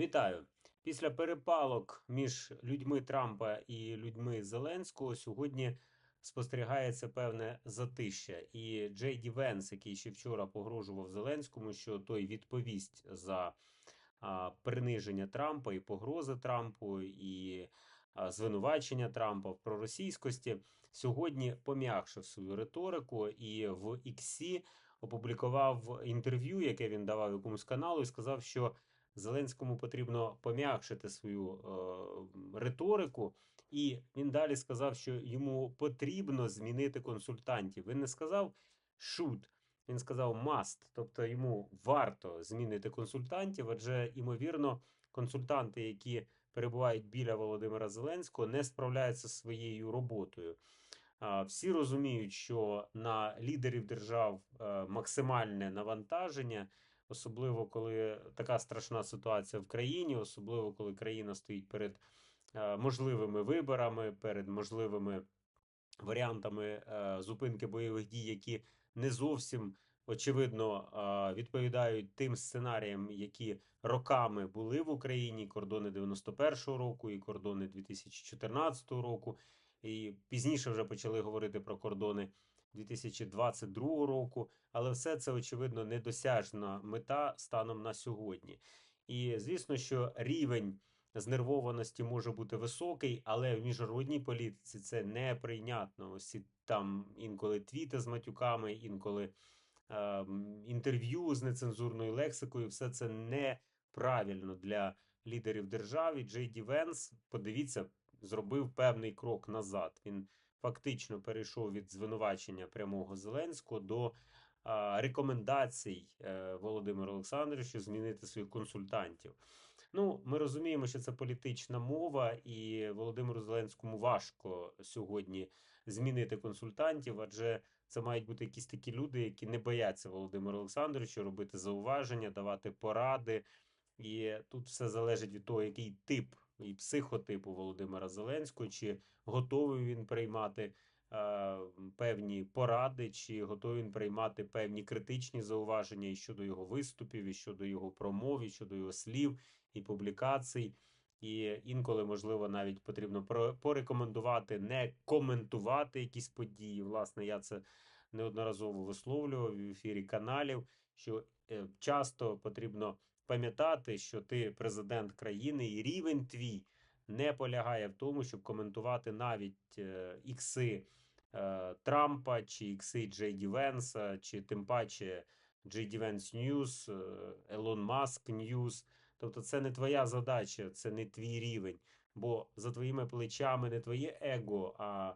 Вітаю! Після перепалок між людьми Трампа і людьми Зеленського сьогодні спостерігається певне затища. І Джей Ді Венс, який ще вчора погрожував Зеленському, що той відповість за приниження Трампа і погрози Трампу, і звинувачення Трампа в проросійськості, сьогодні пом'якшив свою риторику і в Іксі опублікував інтерв'ю, яке він давав якомусь каналу, і сказав, що Зеленському потрібно пом'якшити свою е, риторику, і він далі сказав, що йому потрібно змінити консультантів. Він не сказав should, він сказав must, тобто йому варто змінити консультантів, адже ймовірно, консультанти, які перебувають біля Володимира Зеленського, не справляються зі своєю роботою. Всі розуміють, що на лідерів держав е, максимальне навантаження особливо коли така страшна ситуація в країні, особливо коли країна стоїть перед е, можливими виборами, перед можливими варіантами е, зупинки бойових дій, які не зовсім очевидно е, відповідають тим сценаріям, які роками були в Україні, кордони 91-го року і кордони 2014 року. І пізніше вже почали говорити про кордони 2022 року, але все це очевидно недосяжна мета станом на сьогодні. І звісно, що рівень знервованості може бути високий, але в міжнародній політиці це неприйнятно. Ось там інколи твіти з матюками, інколи е, інтерв'ю з нецензурною лексикою. Все це неправильно для лідерів держави. Джей Ді Венс, подивіться, зробив певний крок назад. Він фактично перейшов від звинувачення прямого Зеленського до рекомендацій е, Володимира Олександровича змінити своїх консультантів. Ну, ми розуміємо, що це політична мова, і Володимиру Зеленському важко сьогодні змінити консультантів, адже це мають бути якісь такі люди, які не бояться Володимира Олександровича робити зауваження, давати поради. І тут все залежить від того, який тип і психотипу Володимира Зеленського, чи готовий він приймати е, певні поради, чи готовий він приймати певні критичні зауваження і щодо його виступів, і щодо його промов, і щодо його слів і публікацій. І інколи, можливо, навіть потрібно порекомендувати не коментувати якісь події. Власне, я це неодноразово висловлював в ефірі каналів, що е, часто потрібно пам'ятати, що ти президент країни, і рівень твій не полягає в тому, щоб коментувати навіть е, ікси е, Трампа чи ікси Джей Ді Венса, чи тим паче Джей Ді Венс Ньюс, Елон Маск Ньюс. Тобто, це не твоя задача, це не твій рівень. Бо за твоїми плечами не твоє его, а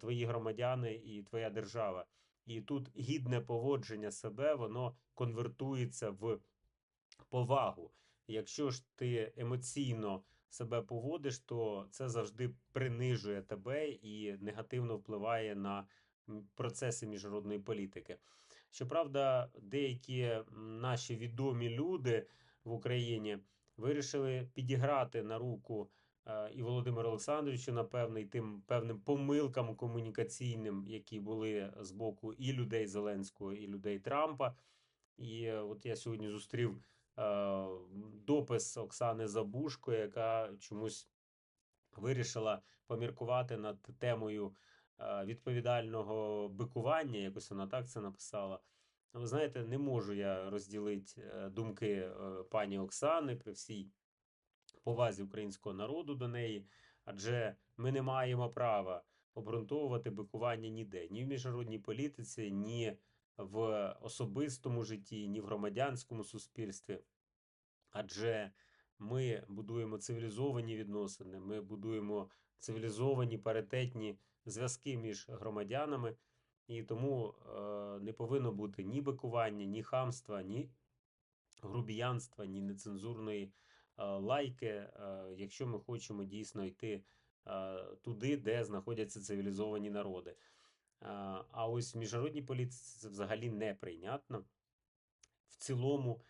твої громадяни і твоя держава. І тут гідне поводження себе, воно конвертується в повагу. Якщо ж ти емоційно себе поводиш, то це завжди принижує тебе і негативно впливає на процеси міжнародної політики. Щоправда, деякі наші відомі люди в Україні вирішили підіграти на руку е, і Володимиру Олександровичу, напевне, і тим певним помилкам комунікаційним, які були з боку і людей Зеленського, і людей Трампа. І е, от я сьогодні зустрів допис Оксани Забушко, яка чомусь вирішила поміркувати над темою е, відповідального бикування. Якось вона так це написала. Ви знаєте, не можу я розділити е, думки пані Оксани при всій повазі українського народу до неї, адже ми не маємо права обґрунтовувати бикування ніде, ні в міжнародній політиці, ні в особистому житті, ні в громадянському суспільстві. Адже ми будуємо цивілізовані відносини, ми будуємо цивілізовані паритетні зв'язки між громадянами, і тому е, не повинно бути ні бикування, ні хамства, ні грубіянства, ні нецензурної е, лайки, е, якщо ми хочемо дійсно йти е, туди, де знаходяться цивілізовані народи. А ось в міжнародній політиці це взагалі неприйнятно. В цілому.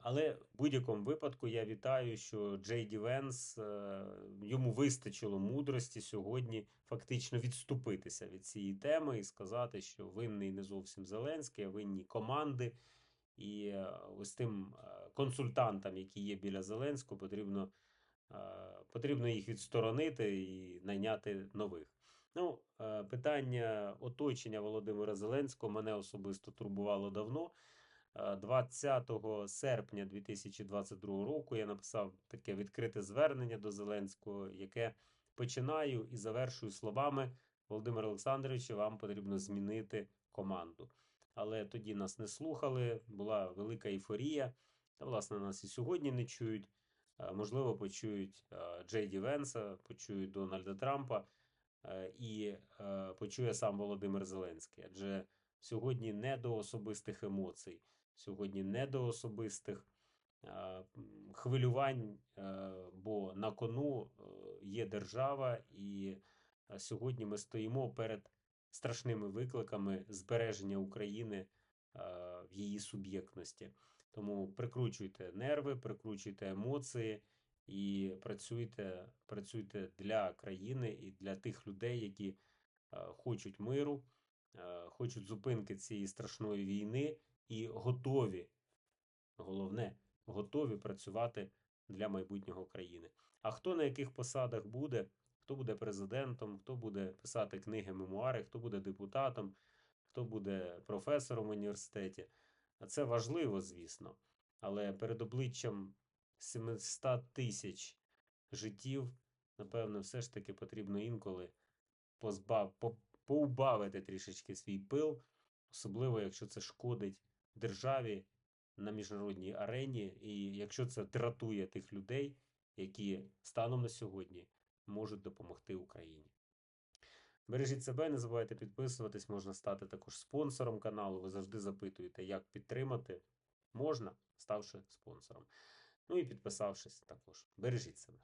Але в будь-якому випадку я вітаю, що Джей Ді Венс е, йому вистачило мудрості сьогодні фактично відступитися від цієї теми і сказати, що винний не зовсім Зеленський, а винні команди. І е, ось тим е, консультантам, які є біля Зеленського, потрібно, е, потрібно їх відсторонити і найняти нових. Ну, е, питання оточення Володимира Зеленського мене особисто турбувало давно. Е, 20 серпня 2022 року я написав таке відкрите звернення до Зеленського, яке починаю і завершую словами Володимир Олександрович, вам потрібно змінити команду. Але тоді нас не слухали, була велика ейфорія. Та, власне, нас і сьогодні не чують. Е, Можливо, почують е, Джей Ді Венса, почують Дональда Трампа е, і е, почує сам Володимир Зеленський. Адже сьогодні не до особистих емоцій, сьогодні не до особистих е, хвилювань, е, бо на кону е, є держава, і е, сьогодні ми стоїмо перед страшними викликами збереження України е, в її суб'єктності. Тому прикручуйте нерви, прикручуйте емоції і працюйте, працюйте для країни і для тих людей, які е, хочуть миру, е, хочуть зупинки цієї страшної війни і готові, головне, готові працювати для майбутнього країни. А хто на яких посадах буде, хто буде президентом, хто буде писати книги, мемуари, хто буде депутатом, хто буде професором в університеті. Це важливо, звісно. Але перед обличчям 700 тисяч життів, напевно, все ж таки потрібно інколи позбав, по- поубавити трішечки свій пил, особливо якщо це шкодить державі на міжнародній арені, і якщо це дратує тих людей, які станом на сьогодні можуть допомогти Україні. Бережіть себе, не забувайте підписуватись, можна стати також спонсором каналу. Ви завжди запитуєте, як підтримати. Можна, ставши спонсором. Ну і підписавшись також. Бережіть себе.